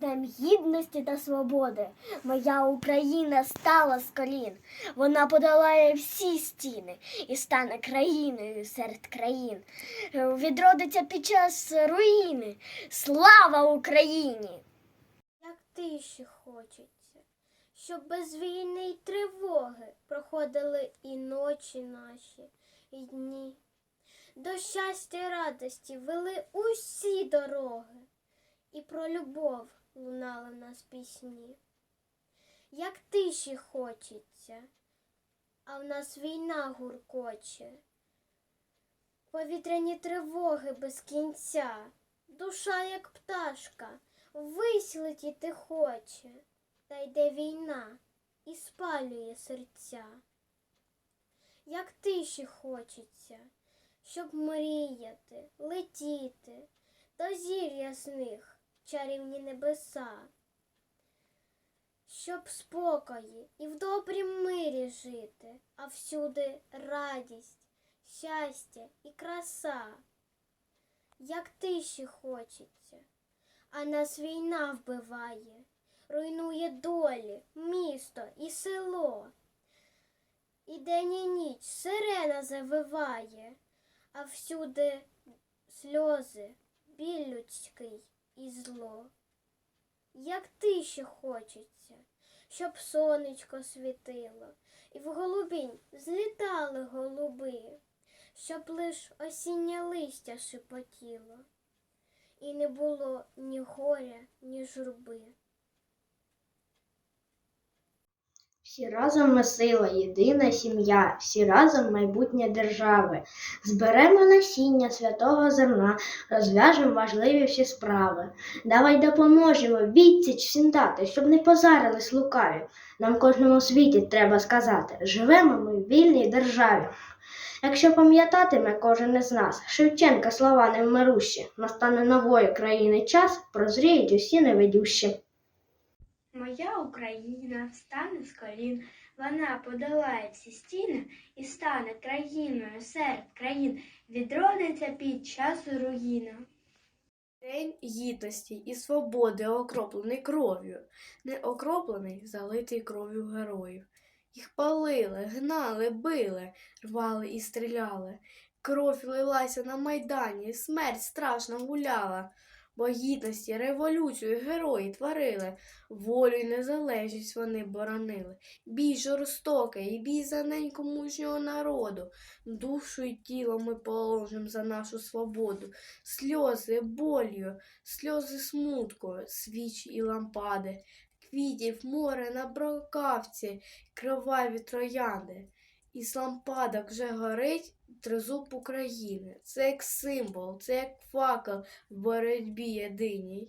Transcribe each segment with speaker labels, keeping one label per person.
Speaker 1: Днем гідності та свободи моя Україна стала з колін. Вона подолає всі стіни і стане країною серед країн. Відродиться під час руїни. Слава Україні!
Speaker 2: Як тиші хочеться, щоб без війни й тривоги проходили і ночі наші, і дні. До щастя й радості вели усі дороги, і про любов лунали в нас пісні. Як тиші хочеться, а в нас війна гуркоче. Повітряні тривоги без кінця, душа, як пташка, вись летіти хоче, та йде війна і спалює серця. Як тиші хочеться, щоб мріяти, летіти, до зір ясних чарівні небеса, щоб спокої і в добрім мирі жити, а всюди радість, щастя і краса. Як тиші хочеться, а нас війна вбиває, руйнує долі, місто і село. І день і ніч сирена завиває, а всюди сльози, біль людський і зло. Як тиші хочеться, щоб сонечко світило, і в голубінь злітали голуби, щоб лиш осіннє листя шепотіло, і не було ні горя, ні журби.
Speaker 3: Всі разом ми сила, єдина сім'я, всі разом майбутнє держави. Зберемо насіння святого зерна, розв'яжемо важливі всі справи. Давай допоможемо відсіч всім дати, щоб не позарились лукаві. Нам кожному світі треба сказати, живемо ми в вільній державі. Якщо пам'ятатиме кожен із нас, Шевченка слова невмирущі, настане нової країни час, прозріють усі невидющі.
Speaker 4: Моя Україна встане з колін, вона подолає всі стіни і стане країною серед країн, відродиться під час руїни.
Speaker 5: День гідності і свободи окроплений кров'ю, не окроплений, залитий кров'ю героїв. Їх палили, гнали, били, рвали і стріляли. Кров лилася на майдані, смерть страшно гуляла. Бо революцію герої творили, волю й незалежність вони боронили. Бій жорстокий і бій за неньку мужнього народу. Душу й тіло ми положим за нашу свободу сльози болью, сльози смутку, свічі і лампади, квітів море на брокавці, криваві троянди. Із лампадок вже горить тризуб України. Це як символ, це як факел в боротьбі єдиній.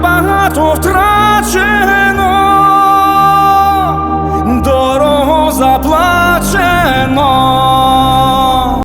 Speaker 6: багато втрачено, дорого заплачено.